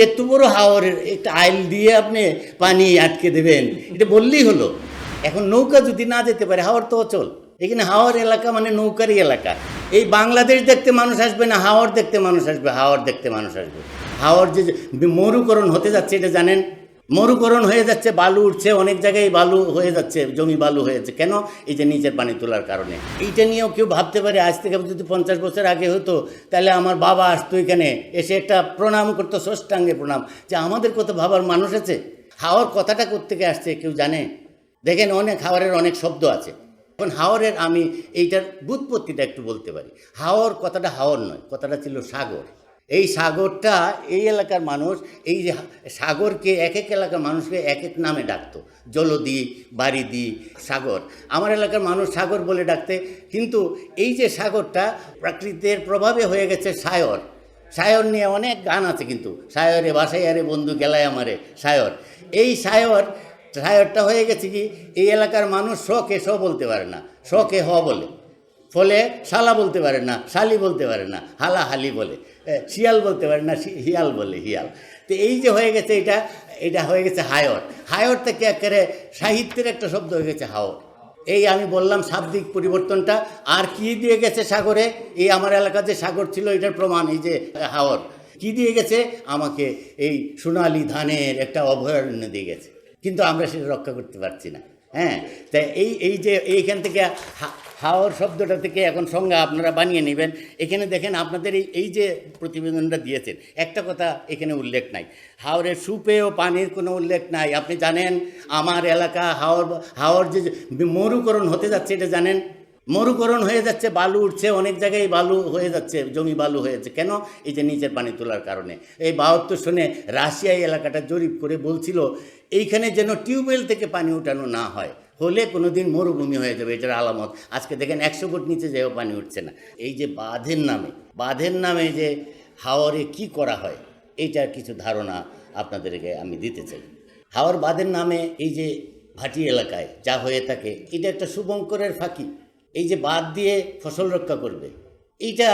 এত বড় হাওরের একটা আইল দিয়ে আপনি পানি আটকে দেবেন। এটা বললেই হলো। এখন নৌকা যদি না যেতে পারে, হাওয়ার তো অচল। এখানে হাওর এলাকা মানে নৌকারই এলাকা। এই বাংলাদেশ দেখতে মানুষ আসবে না, হাওয়ার দেখতে মানুষ আসবে, হাওয়ার দেখতে মানুষ আসবে। হাওর যে যে মরুকরণ হতে যাচ্ছে, এটা জানেন? মরুকরণ হয়ে যাচ্ছে, বালু উঠছে, অনেক জায়গায় বালু হয়ে যাচ্ছে, জমি বালু হয়ে যাচ্ছে কেন? এই যে নিচের পানি তোলার কারণে। এইটা নিয়েও কেউ ভাবতে পারে, আজ থেকে যদি পঞ্চাশ বছর আগে হতো, তাহলে আমার বাবা আসতো এখানে, এসে একটা প্রণাম করতো, ষষ্ঠাঙ্গে প্রণাম। যে আমাদের কত ভাবার মানুষ আছে, হাওয়ার কথাটা কোত্থেকে আসছে কেউ জানে? দেখেন অনেক হাওয়ারের অনেক শব্দ আছে। এখন হাওরের আমি এইটার বুৎপত্তিটা একটু বলতে পারি। হাওর কথাটা হাওর নয়, কথাটা ছিল সাগর। এই সাগরটা এই এলাকার মানুষ, এই যে সাগরকে এক এক এলাকার মানুষকে এক এক নামে ডাকতো। জলদি বাড়িদি সাগর। আমার এলাকার মানুষ সাগর বলে ডাকতে, কিন্তু এই যে সাগরটা প্রাকৃতির প্রভাবে হয়ে গেছে সায়র। সায়র নিয়ে অনেক গান আছে কিন্তু। সায়রে বাসায় আরে বন্ধু গেলায় আমারে, সায়র। এই সায়র, সায়রটা হয়ে গেছে কি, এই এলাকার মানুষ শখে শ বলতে পারে না। শখে হ বলে। ফলে শালা বলতে পারে না, শালি বলতে পারে না হালা হালি বলে। শিয়াল বলতে পারে না হিয়াল বলে, হিয়াল। তো এই যে হয়ে গেছে এটা এটা হয়ে গেছে হায়র। হায়র থেকে একেবারে সাহিত্যের একটা শব্দ হয়ে গেছে হাওর। এই আমি বললাম শাব্দিক পরিবর্তনটা, আর কি দিয়ে গেছে সাগরে? এই আমার এলাকার যে সাগর ছিল, এটার প্রমাণ এই যে হাওর। কি দিয়ে গেছে? আমাকে এই সোনালি ধানের একটা অভয়ারণ্য দিয়ে গেছে। কিন্তু আমরা সেটা রক্ষা করতে পারছি না। হ্যাঁ তাই এই এই যে এইখান থেকে হাওয়ার শব্দটা থেকে এখন সংজ্ঞা আপনারা বানিয়ে নেবেন। এখানে দেখেন আপনাদের এই এই যে প্রতিবেদনটা দিয়েছেন, একটা কথা এখানে উল্লেখ নাই। হাওরের সুপে ও পানির কোনো উল্লেখ নাই। আপনি জানেন, আমার এলাকা হাওর হাওর যে মরুকরণ হতে যাচ্ছে, এটা জানেন? মরুকরণ হয়ে যাচ্ছে, বালু উঠছে, অনেক জায়গায় বালু হয়ে যাচ্ছে, জমি বালু হয়ে যাচ্ছে কেন? এই যে নিচের পানি তোলার কারণে। এই বাহাত্তর সনে রাশিয়া এলাকাটা জরিপ করে বলছিল, এইখানে যেন টিউবওয়েল থেকে পানি উঠানো না হয়, হলে কোনো দিন মরুভূমি হয়ে যাবে। এটার আলামত। আজকে দেখেন একশো ফুট নিচে যেও পানি উঠছে না। এই যে বাঁধের নামে বাঁধের নামে যে হাওরে কি করা হয়, এইটার কিছু ধারণা আপনাদেরকে আমি দিতে চাই। হাওর বাঁধের নামে এই যে ভাটি এলাকায় যা হয়ে থাকে, এটা একটা শুভঙ্করের ফাঁকি। এই যে বাদ দিয়ে ফসল রক্ষা করবে, এইটা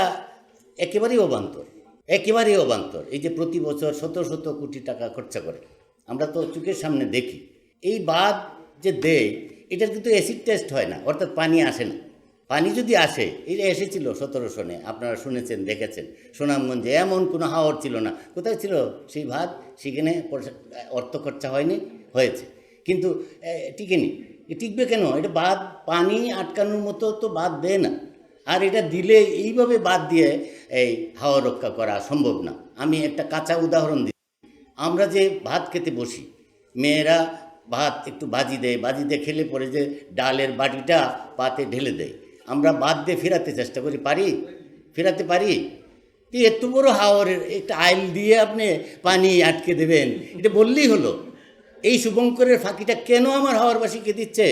একেবারেই অবান্তর একেবারেই অবান্তর। এই যে প্রতি বছর শত শত কোটি টাকা খরচা করে, আমরা তো চোখের সামনে দেখি। এই বাদ যে দেয়, এটার কিন্তু অ্যাসিড টেস্ট হয় না, অর্থাৎ পানি আসে না। পানি যদি আসে এটা এসেছিল সতেরো সনে, আপনারা শুনেছেন, দেখেছেন, সুনামগঞ্জে এমন কোনো হাওর ছিল না। কোথায় ছিল? সেই ভাত, সেখানে অর্থ খরচা হয়নি, হয়েছে। কিন্তু টিকেনি। টিকবে কেন? এটা বাদ পানি আটকানোর মতো তো বাদ দেয় না। আর এটা দিলে এইভাবে বাদ দিয়ে এই হাওয়া রক্ষা করা সম্ভব না। আমি একটা কাঁচা উদাহরণ দিই। আমরা যে ভাত খেতে বসি, মেয়েরা ভাত একটু ভাজি দেয় ভাজি দিয়ে খেলে পরে যে ডালের বাটিটা পাতে ঢেলে দেয়। আমরা বাদ দিয়ে ফেরাতে চেষ্টা করি, পারি? ফেরাতে পারি? তো এত বড় হাওরের একটা আইল দিয়ে আপনি পানি আটকে দেবেন, এটা বললেই হলো। এই শুভঙ্করের ফাঁকিটা কেন আমার হাওয়ারবাসীকে দিচ্ছে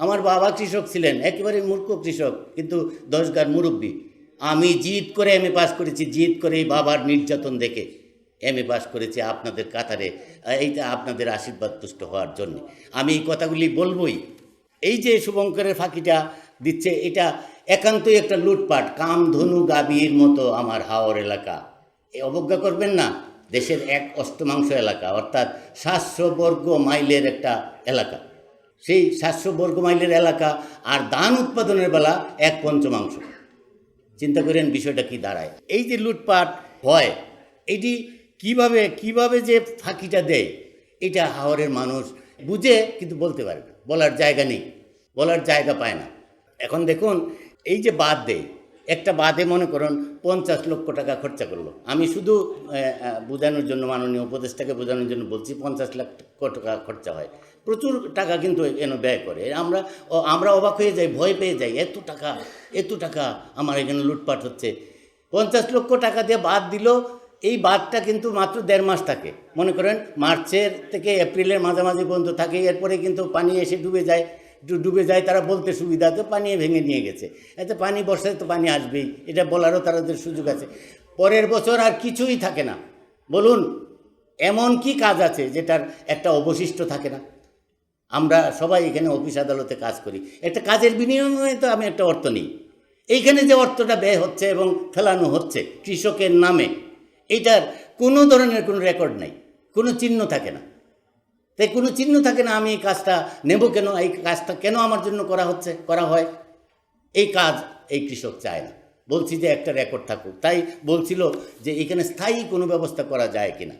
আমার বাবা কৃষক ছিলেন, একেবারে মূর্খ কৃষক, কিন্তু দশগার মুরব্বী। আমি জিদ করে এম এ পাস করেছি, জিদ করে এই বাবার নির্যাতন দেখে। এম এ পাস করেছি আপনাদের কাতারে, এইটা আপনাদের আশীর্বাদ তুষ্ট হওয়ার জন্য। আমি এই কথাগুলি বলবই। এই যে শুভঙ্করের ফাঁকিটা দিচ্ছে, এটা একান্তই একটা লুটপাট, কাম ধনু গাবির মতো আমার হাওর এলাকা। এ অবজ্ঞা করবেন না, দেশের এক অষ্টমাংশ এলাকা, অর্থাৎ সাতশো বর্গ মাইলের একটা এলাকা। সেই সাতশো বর্গ মাইলের এলাকা আর ধান উৎপাদনের বেলা এক পঞ্চমাংশ। চিন্তা করেন বিষয়টা কি দাঁড়ায়। এই যে লুটপাট হয়, এটি কীভাবে কীভাবে যে ফাঁকিটা দেয়, এটা হাওড়ের মানুষ বুঝে কিন্তু বলতে পারে না। বলার জায়গা নেই, বলার জায়গা পায় না। এখন দেখুন, এই যে বাদ দেয় একটা বাদে মনে করুন পঞ্চাশ লক্ষ টাকা খরচা করল। আমি শুধু বোঝানোর জন্য মাননীয় উপদেষ্টাকে বোঝানোর জন্য বলছি, পঞ্চাশ লাখ টাকা খরচা হয়। প্রচুর টাকা কিন্তু এখানে ব্যয় করে। আমরা আমরা অবাক হয়ে যাই, ভয় পেয়ে যাই, এত টাকা এত টাকা আমার এখানে লুটপাট হচ্ছে। পঞ্চাশ লক্ষ টাকা দিয়ে বাদ দিল, এই বাদটা কিন্তু মাত্র দেড় মাস থাকে। মনে করেন, মার্চের থেকে এপ্রিলের মাঝামাঝি পর্যন্ত থাকে, এরপরে কিন্তু পানি এসে ডুবে যায়। ডুবে যায়, তারা বলতে সুবিধা তো পানি ভেঙে নিয়ে গেছে। এতে পানি বর্ষায় তো পানি আসবেই, এটা বলারও তাদের সুযোগ আছে। পরের বছর আর কিছুই থাকে না। বলুন, এমন কি কাজ আছে যেটার একটা অবশিষ্ট থাকে না? আমরা সবাই এখানে অফিস আদালতে কাজ করি। একটা কাজের বিনিময়ে তো আমি একটা অর্থ নিই। এইখানে যে অর্থটা ব্যয় হচ্ছে এবং ফেলানো হচ্ছে কৃষকের নামে, এটার কোনো ধরনের কোনো রেকর্ড নাই। কোনো চিহ্ন থাকে না। তাই কোনো চিহ্ন থাকে না আমি এই কাজটা নেব কেন? এই কাজটা কেন আমার জন্য করা হচ্ছে, করা হয়? এই কাজ এই কৃষক চায় না। বলছি যে একটা রেকর্ড থাকুক। তাই বলছিল যে এখানে স্থায়ী কোনো ব্যবস্থা করা যায় কিনা।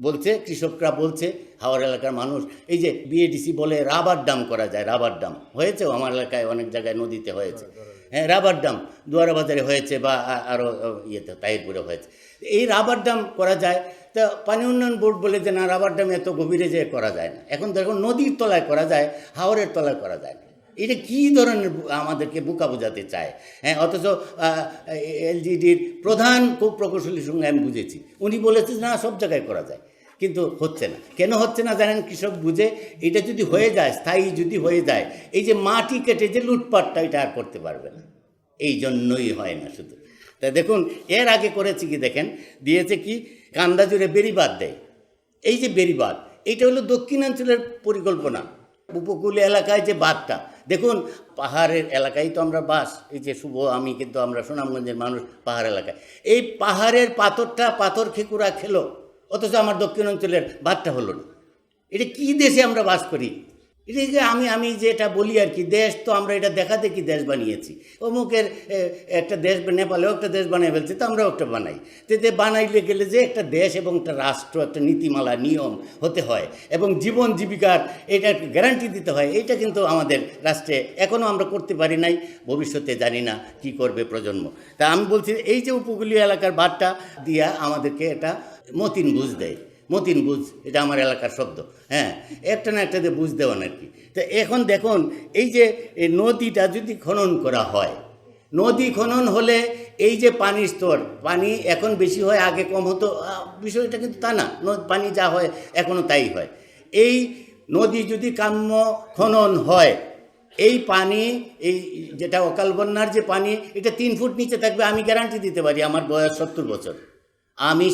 বলছে, কৃষকরা বলছে, হাওড় এলাকার মানুষ, এই যে বিএডিসি বলে রাবার ডাম করা যায়, রাবার ডাম হয়েছে? আমার এলাকায় অনেক জায়গায় নদীতে হয়েছে। হ্যাঁ রাবার ডাম দুয়ারা বাজারে হয়েছে বা আরও ইয়েতে তাইরপুরে হয়েছে। এই রাবার ডাম করা যায় তা পানি উন্নয়ন বোর্ড বলে যে, না রাবার ডাম এত গভীরে যে করা যায় না। এখন দেখুন নদীর তলায় করা যায় হাওড়ের তলায় করা যায় না। এটা কী ধরনের আমাদেরকে বোকা বোঝাতে চায়? হ্যাঁ অথচ এলজিডির প্রধান খুব প্রকৌশলীর সঙ্গে আমি বুঝেছি। উনি বলেছে, না, সব জায়গায় করা যায়। কিন্তু হচ্ছে না। কেন হচ্ছে না জানেন কৃষক বুঝে? এটা যদি হয়ে যায়, স্থায়ী যদি হয়ে যায়, এই যে মাটি কেটে যে লুটপাটটা, এটা আর করতে পারবে না। এই জন্যই হয় না শুধু। তা দেখুন, এর আগে করেছে কি দেখেন? দিয়েছে কি? কান্দা জুড়ে বেরিবাদ দেয়। এই যে বেরিবাদ এইটা হলো দক্ষিণাঞ্চলের পরিকল্পনা। উপকূল এলাকায় যে বাঁধটা, দেখুন, পাহাড়ের এলাকায় তো আমরা বাস, এই যে শুভ, আমি কিন্তু আমরা সুনামগঞ্জের মানুষ, পাহাড় এলাকায়। এই পাহাড়ের পাথরটা, পাথর খেকুরা খেলো, অথচ আমার দক্ষিণ অঞ্চলের বাদটা হলো না। এটা কি দেশে আমরা বাস করি? এটা যে আমি আমি যেটা বলি আর কি, দেশ তো আমরা এটা দেখাতে কি দেশ বানিয়েছি? অমুকের একটা দেশ নেপালেও একটা দেশ বানিয়ে ফেলছে, তো আমরাও একটা বানাই। তো এতে বানাইলে গেলে যে একটা দেশ এবং একটা রাষ্ট্র, একটা নীতিমালা, নিয়ম হতে হয় এবং জীবন জীবিকার এটা গ্যারান্টি দিতে হয় এটা কিন্তু আমাদের রাষ্ট্রে এখনও আমরা করতে পারি নাই, ভবিষ্যতে জানি না কি করবে প্রজন্ম। তা আমি বলছি, এই যে উপকূলীয় এলাকার বাদটা দিয়া আমাদেরকে এটা মতিন বুঝ দেয়। মতিন বুঝ, এটা আমার এলাকার শব্দ হ্যাঁ? একটা না একটা দিয়ে বুঝ দেওয়ান আর কি তো এখন দেখুন, এই যে নদীটা যদি খনন করা হয়, নদী খনন হলে এই যে পানির স্তর, পানি এখন বেশি হয়, আগে কম হতো বিষয়টা কিন্তু তা না পানি যা হয় এখনও তাই হয়। এই নদী যদি কাম্য খনন হয়, এই পানি, এই যেটা অকাল বন্যার যে পানি, এটা তিন ফুট নিচে থাকবে, আমি গ্যারান্টি দিতে পারি, আমার বয়স সত্তর বছর। আমি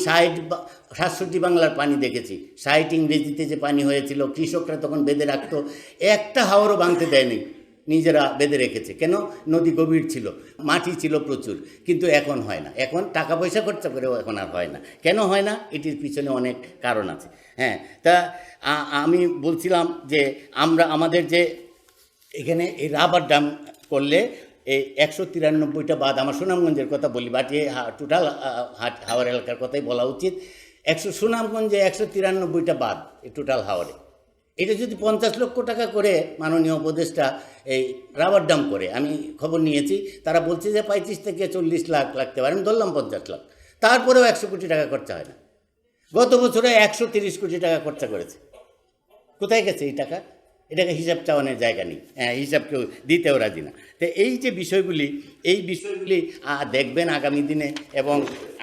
বা- সাতষট্টি বাংলার পানি দেখেছি। ষাট ইংরেজিতে যে পানি হয়েছিল, কৃষকরা তখন বেঁধে রাখতো। একটা হাওড়ও ভাঙতে দেয়নি। নিজেরা বেঁধে রেখেছে। কেন? নদী গভীর ছিল, মাটি ছিল প্রচুর, কিন্তু এখন হয় না। এখন টাকা পয়সা খরচা করেও এখন আর হয় না। কেন হয় না? এটির পিছনে অনেক কারণ আছে। হ্যাঁ তা আমি বলছিলাম যে আমরা আমাদের যে এখানে এই রাবার ডাম করলে এই একশো তিরানব্বইটা বাদ আমার সুনামগঞ্জের কথা বলি, বাটি টোটাল হাট, হাওয়ার এলাকার কথাই বলা উচিত। একশো সুনামগঞ্জে একশো তিরানব্বইটা বাদ এই টোটাল হাওয়ারে। এটা যদি পঞ্চাশ লক্ষ টাকা করে মাননীয় উপদেষ্টা এই রাবার ডাম করে, আমি খবর নিয়েছি, তারা বলছে যে পঁয়ত্রিশ থেকে চল্লিশ লাখ লাগতে পারে, আমি ধরলাম পঞ্চাশ লাখ। তারপরেও একশো কোটি টাকা খরচা হয় না। গত বছরে একশো তিরিশ কোটি টাকা খরচা করেছে। কোথায় গেছে এই টাকা? এটাকে হিসাব চাওয়ানোর জায়গা নেই। হ্যাঁ হিসাব কেউ দিতেও রাজি না। তো এই যে বিষয়গুলি, এই বিষয়গুলি দেখবেন আগামী দিনে এবং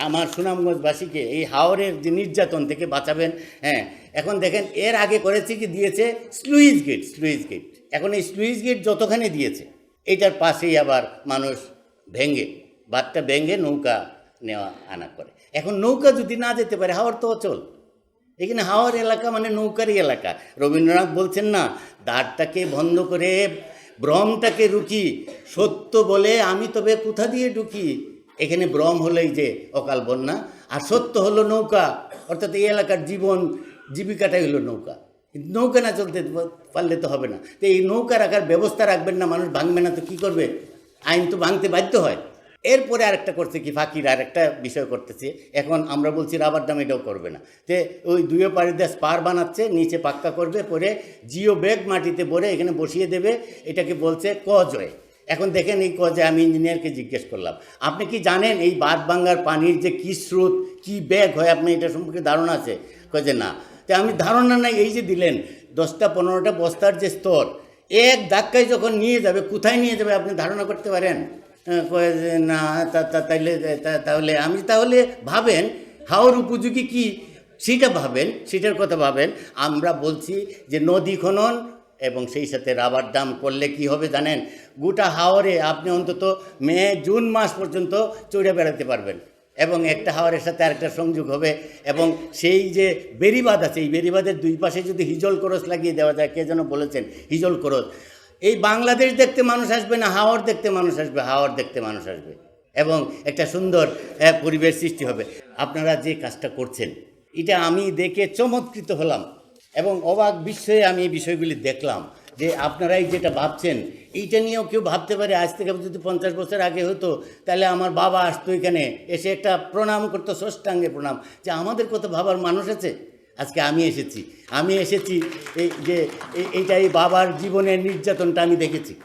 আমার সুনামগঞ্জবাসীকে এই হাওরের যে নির্যাতন থেকে বাঁচাবেন হ্যাঁ এখন দেখেন এর আগে করেছে কি? দিয়েছে স্লুইস গেট স্লুইজ গেট এখন এই স্লুইস গেট যতখানি দিয়েছে, এটার পাশেই আবার মানুষ ভেঙে বাদটা ভেঙে নৌকা নেওয়া, আনা করে। এখন নৌকা যদি না যেতে পারে হাওয়ার তো অচল। এখানে হাওয়ার এলাকা মানে নৌকারি এলাকা। রবীন্দ্রনাথ বলছেন না, দ্বারটাকে বন্ধ করে ভ্রমটাকে রুকি, সত্য বলে আমি তবে কোথা দিয়ে ঢুকি? এখানে ভ্রম হলেই যে অকাল বন্যা, আর সত্য হলো নৌকা। অর্থাৎ এই এলাকার জীবন, জীবিকাটাই হলো নৌকা। নৌকা না চলতে পারলে তো হবে না। তো এই নৌকা রাখার ব্যবস্থা রাখবেন না, মানুষ ভাঙবে না তো কী করবে? আইন তো ভাঙতে বাধ্য হয়। এরপরে আরেকটা করছে কি, ফাঁকির আরেকটা বিষয় করতেছে। এখন আমরা বলছি, রাবার ডাম এটাও করবে না। তে ওই দুয়ে পাড়ি দিয়ে স্পার বানাচ্ছে, নিচে পাক্কা করবে, পরে জিও ব্যাগ মাটিতে ভরে এখানে বসিয়ে দেবে, এটাকে বলছে ক কজয়। এখন দেখেন এই কজে আমি ইঞ্জিনিয়ারকে জিজ্ঞেস করলাম, আপনি কি জানেন এই বাদ বাঙ্গার পানির যে কী স্রোত, কী ব্যাগ হয়? আপনি এটা সম্পর্কে ধারণা আছে? কয়ে না। তো আমি ধারণা নাই, এই যে দিলেন, দশটা পনেরোটা বস্তার যে স্তর, এক ধাক্কায় যখন নিয়ে যাবে, কোথায় নিয়ে যাবে আপনি ধারণা করতে পারেন? না, তা- তা- তাইলে তাহলে আমি তাহলে ভাবেন, হাওর উপযোগী কি? সেটা ভাবেন, সেটার কথা ভাবেন। আমরা বলছি যে, নদী খনন এবং সেই সাথে রাবার ডাম করলে কি হবে জানেন? গোটা হাওরে আপনি অন্তত মে, জুন মাস পর্যন্ত চড়ে বেড়াতে পারবেন এবং একটা হাওয়ারের সাথে আরেকটা সংযোগ হবে এবং সেই যে বেরিবাদ আছে, এই বেরিবাদের দুই পাশে যদি হিজল করস লাগিয়ে দেওয়া যায়, কে যেন বলেছেন? হিজল করস। এই বাংলাদেশ দেখতে মানুষ আসবে না হাওর দেখতে মানুষ আসবে? হাওর দেখতে মানুষ আসবে। এবং একটা সুন্দর পরিবেশ সৃষ্টি হবে। আপনারা যে কাজটা করছেন, এটা আমি দেখে চমৎকৃত হলাম এবং অবাক বিস্ময়ে আমি এই বিষয়গুলি দেখলাম যে আপনারাই যেটা ভাবছেন, এইটা নিয়েও কেউ ভাবতে পারে, আজ থেকে যদি পঞ্চাশ বছর আগে হতো, তাহলে আমার বাবা আসতো এখানে, এসে একটা প্রণাম করতো ষষ্ঠাঙ্গে প্রণাম। যে আমাদের কত ভাবার মানুষ আছে? আজকে আমি এসেছি। আমি এসেছি এই যে এই- এইটা এই বাবার জীবনের নির্যাতনটা আমি দেখেছি।